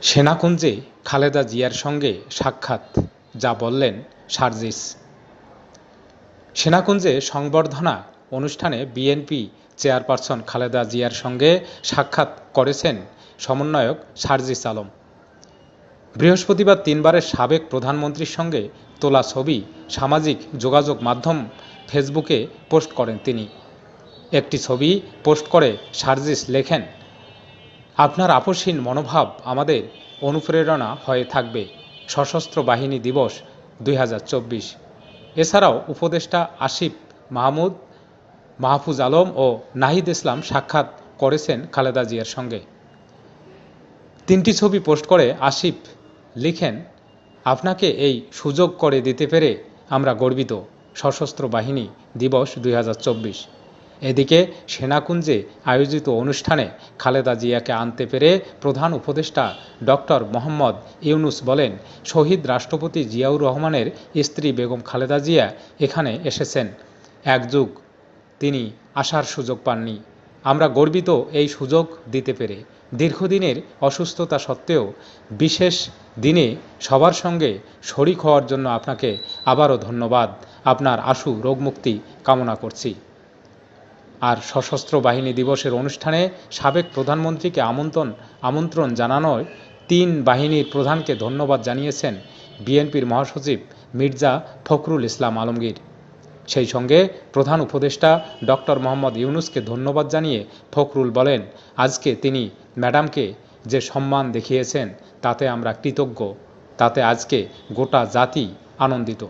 সেনাকুঞ্জে খালেদা জিয়ার সঙ্গে সাক্ষাৎ, যা বললেন সার্জিস। সেনাকুঞ্জে সংবর্ধনা অনুষ্ঠানে বিএনপি চেয়ারপারসন খালেদা জিয়ার সঙ্গে সাক্ষাৎ করেছেন সমন্বয়ক সার্জিস আলম। বৃহস্পতিবার তিনবারের সাবেক প্রধানমন্ত্রীর সঙ্গে তোলা ছবি, সামাজিক যোগাযোগ মাধ্যম ফেসবুকে পোস্ট করেন তিনি। একটি ছবি পোস্ট করে সার্জিস লেখেন আপনার আপসহীন মনোভাব আমাদের অনুপ্রেরণা হয়ে থাকবে। সশস্ত্র বাহিনী দিবস দুই হাজার চব্বিশ। এছাড়াও উপদেষ্টা আসিফ মাহমুদ, মাহফুজ আলম ও নাহিদ ইসলাম সাক্ষাৎ করেছেন খালেদা জিয়ার সঙ্গে। তিনটি ছবি পোস্ট করে আসিফ লিখেন, আপনাকে এই সুযোগ করে দিতে পেরে আমরা গর্বিত। সশস্ত্র বাহিনী দিবস দুই হাজার চব্বিশ। এদিকে সেনাকুঞ্জে আয়োজিত অনুষ্ঠানে খালেদা জিয়াকে আনতে পেরে প্রধান উপদেষ্টা ডক্টর মোহাম্মদ ইউনুস বলেন, শহীদ রাষ্ট্রপতি জিয়াউর রহমানের স্ত্রী বেগম খালেদা জিয়া এখানে এসেছেন। এক যুগ তিনি আসার সুযোগ পাননি। আমরা গর্বিত এই সুযোগ দিতে পেরে। দীর্ঘদিনের অসুস্থতা সত্ত্বেও বিশেষ দিনে সবার সঙ্গে শরিক হওয়ার জন্য আপনাকে আবারও ধন্যবাদ। আপনার আশু রোগমুক্তি কামনা করছি। আর সশস্ত্র বাহিনী দিবসের অনুষ্ঠানে সাবেক প্রধানমন্ত্রীকে আমন্ত্রণ আমন্ত্রণ জানানোয় তিন বাহিনীর প্রধানকে ধন্যবাদ জানিয়েছেন বিএনপির মহাসচিব মির্জা ফখরুল ইসলাম আলমগীর। সেই সঙ্গে প্রধান উপদেষ্টা ডক্টর মোহাম্মদ ইউনুসকে ধন্যবাদ জানিয়ে ফখরুল বলেন, আজকে তিনি ম্যাডামকে যে সম্মান দেখিয়েছেন, তাতে আমরা কৃতজ্ঞ। তাতে আজকে গোটা জাতি আনন্দিত।